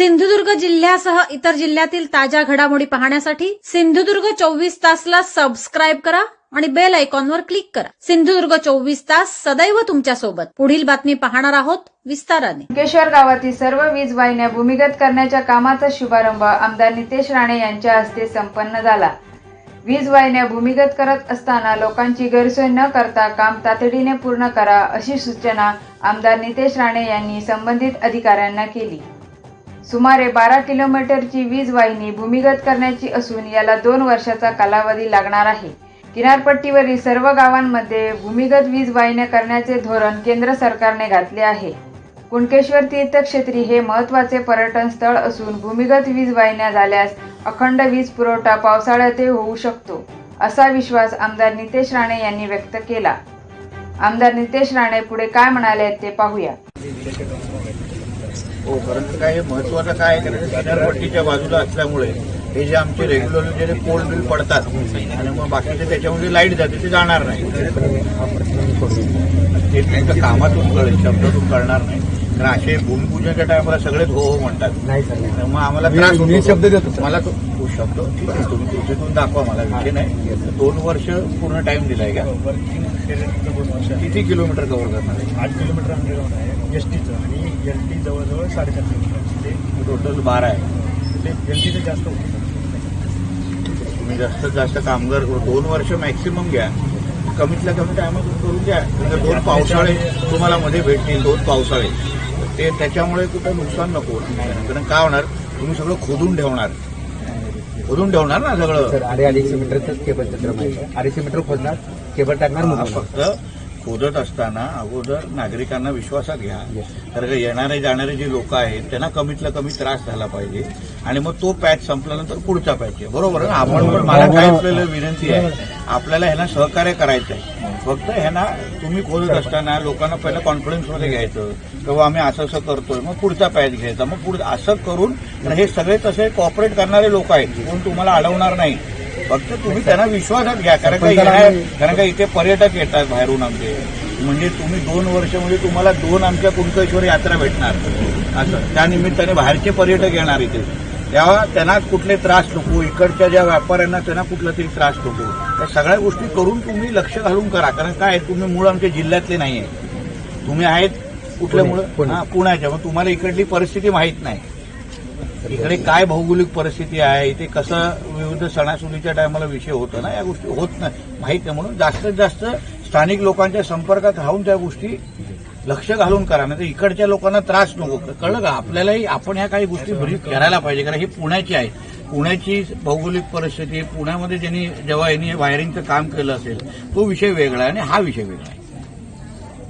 सिंधुदुर्ग जिल्ह्यासह इतर जिल्ह्यातील ताज्या घडामोडी पाहण्यासाठी सिंधुदुर्ग चोवीस तासला सबस्क्राईब करा आणि बेल आयकॉनवर क्लिक करा. सिंधुदुर्ग चोवीस तास सदैव तुमच्यासोबत पुढील बातमी पाहणार आहोत विस्ताराने. मुकेश्वर गावातील सर्व वीज वाहिन्या भूमिगत करण्याच्या कामाचा शुभारंभ आमदार नितेश राणे यांच्या हस्ते संपन्न झाला. वीज वाहिन्या भूमिगत करत असताना लोकांची गैरसोय न करता काम तातडीने पूर्ण करा अशी सूचना आमदार नितेश राणे यांनी संबंधित अधिकाऱ्यांना केली. सुमारे बारा किलोमीटरची वीज वाहिनी भूमिगत करण्याची असून याला दोन वर्षाचा कालावधी लागणार आहे. किनारपट्टीवरील सर्व गावांमध्ये भूमिगत वीज वाहिन्या करण्याचे धोरण केंद्र सरकारने घातले आहे. कुणकेश्वर तीर्थक्षेत्री हे महत्त्वाचे पर्यटन स्थळ असून भूमिगत वीज वाहिन्या झाल्यास अखंड वीज पुरवठा पावसाळ्यातही होऊ शकतो असा विश्वास आमदार नितेश राणे यांनी व्यक्त केला. आमदार नितेश राणे पुढे काय म्हणाले ते पाहूया. हो परंतु काय हे महत्वाचं काय कारण किनारपट्टीच्या बाजूला असल्यामुळे हे जे आमचे रेग्युलर जे पोल बिल पडतात आणि मग बाकीचे त्याच्यामध्ये लाइट जाते ते जाणार नाही. तुमच्या कामातून कळेल शब्दातून कळणार नाही. कारण असे भूमिपूजनाच्या टायमाला सगळेच हो हो म्हणतात. नाही सर मग आम्हाला मी- त्रास मी होतो. शब्द देतो, सर. मला तो तो शब्द ठीक आहे तुम्ही कृतीतून दाखवा मला विषय नाही. दोन वर्ष पूर्ण टाइम दिलाय का? वर्किंग केल्यानंतर दोन वर्ष. किती किलोमीटर कव्हर करणार आहे? आठ किलोमीटर अंडरग्राऊंड आहे. एस टीचं आणि एल टी जवळजवळ साडेचार किलोमीटर. ते टोटल बारा आहे. ते एल टीचं जास्त होतं. तुम्ही जास्तीत जास्त कामगार दोन वर्ष मॅक्सिमम घ्या. कमीतल्या कमी टायमातून करून घ्या. म्हणजे दोन पावसाळे तुम्हाला मध्ये भेटतील दोन पावसाळे. ते त्याच्यामुळे कुठं नुकसान नको. कारण काय होणार? तुम्ही सगळं खोदून ठेवणार. खोदून ठेवणार ना सगळं. अडीचशे मीटरचं आहे. सर. अडीचशे मीटर खोदणार केबल टाकणार. फक्त खोदत असताना अगोदर नागरिकांना विश्वासात घ्या. कारण का येणारे जाणारे जे लोक आहेत त्यांना कमीतला कमी त्रास झाला पाहिजे. आणि मग तो पॅच संपल्यानंतर पुढचा पॅच आहे. बरोबर? ना आपण पण मला काय आपल्याला विनंती आहे. आपल्याला ह्यांना सहकार्य करायचं आहे फक्त ह्यांना तुम्ही खोदत असताना लोकांना पहिलं कॉन्फिडन्समध्ये घ्यायचं. किंवा आम्ही असं असं करतोय मग पुढचा पॅच घ्यायचा. मग पुढे असं करून हे सगळे तसे कॉपरेट करणारे लोक आहेत. कोण तुम्हाला अडवणार नाही. फक्त तुम्ही त्यांना विश्वासात घ्या. कारण का कारण का इथे पर्यटक येतात बाहेरून आमचे. म्हणजे तुम्ही दोन वर्ष म्हणजे तुम्हाला दोन आमच्या कुणकेश्वर यात्रा भेटणार. असं. त्या निमित्ताने बाहेरचे पर्यटक येणार इथे. तेव्हा त्यांना कुठले त्रास नको. इकडच्या ज्या व्यापाऱ्यांना त्यांना कुठला तरी त्रास नको. त्या सगळ्या गोष्टी करून तुम्ही लक्ष घालून करा. कारण काय? तुम्ही मूळ आमच्या जिल्ह्यातले नाही आहे तुम्ही आहेत कुठल्या पुणे, मुळे? पुणे. हा, पुण्याच्या. मग तुम्हाला इकडली परिस्थिती माहीत नाही. इकडे काय भौगोलिक परिस्थिती आहे इथे कसं विविध सणासुदीच्या टायमाला विषय होतो ना या गोष्टी होत नाही माहीत नाही. म्हणून जास्तीत जास्त स्थानिक लोकांच्या संपर्कात राहून त्या गोष्टी लक्ष घालून करा नाही तर इकडच्या लोकांना त्रास नको. कळलं का? आपल्यालाही आपण ह्या काही गोष्टी ब्रीफ करायला पाहिजे कारण ही पुण्याची आहे. पुण्याची भौगोलिक परिस्थिती पुण्यामध्ये ज्यांनी जेव्हा यांनी वायरिंगचं काम केलं असेल तो विषय वेगळा आहे आणि हा विषय वेगळा आहे.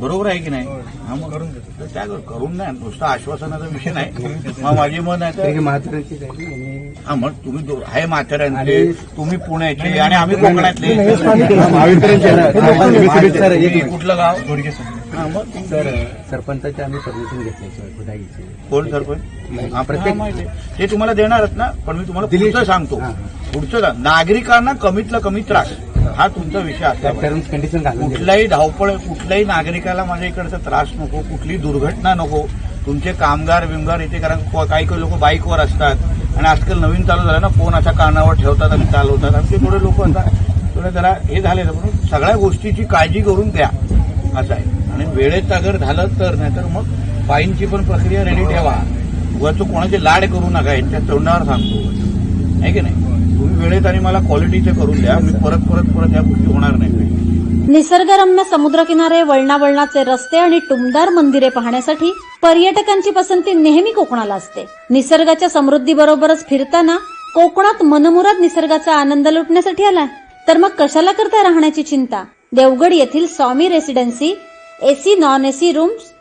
बरोबर आहे की नाही? हा मग करून देतो. त्या करून नाही. नुसतं आश्वासनाचा विषय नाही. मग माझी मन आहे हा मग तुम्ही आहे आणि- तुम्ही पुण्याचे आणि आम्ही कोकणातले. कुठलं गाव? हा, मग सर सरपंचाची आम्ही परमिशन घेतली कोण सरपंच हा, प्रत्येक- हा, माहिती आहे. ते तुम्हाला देणारच ना पण मी तुम्हाला पुढचं सांगतो. पुढचं. नागरिकांना कमीतला कमी त्रास. हा तुमचा विषय असला कंडिशन. कुठल्याही धावपळ कुठल्याही नागरिकाला माझ्या इकडचा त्रास नको कुठली दुर्घटना नको. तुमचे कामगार बिमगार इथे कारण को- काही काही लोक बाईकवर असतात. आणि आजकाल नवीन चालू झालं ना फोन असा कानावर ठेवतात आणि चालवतात आणि ते थोडे लोक आता थोडे जरा हे झाले म्हणून सगळ्या गोष्टीची काळजी करून द्या. असं आहे. आणि वेळेत अगर झालं तर नाहीतर मग फाईनची पण प्रक्रिया रेडी ठेवा. उगाच कोणाचे लाड करू नका यांच्या तोंडावर सांगतो. आहे की नाही? वेळेत आणि मला क्वालिटीचे करून द्या. मी परत परत परत या गोष्टी होणार नाही. निसर्गरम्य समुद्रकिनारे वळणावळणाचे रस्ते आणि टुमदार मंदिरे पाहण्यासाठी पर्यटकांची पसंती नेहमी कोकणाला असते. निसर्गाच्या समृद्धीबरोबरच फिरताना कोकणात मनमुराद निसर्गाचा आनंद लुटण्यासाठी आला तर मग कशाला करता राहण्याची चिंता? देवगड येथील Swami residency AC non AC rooms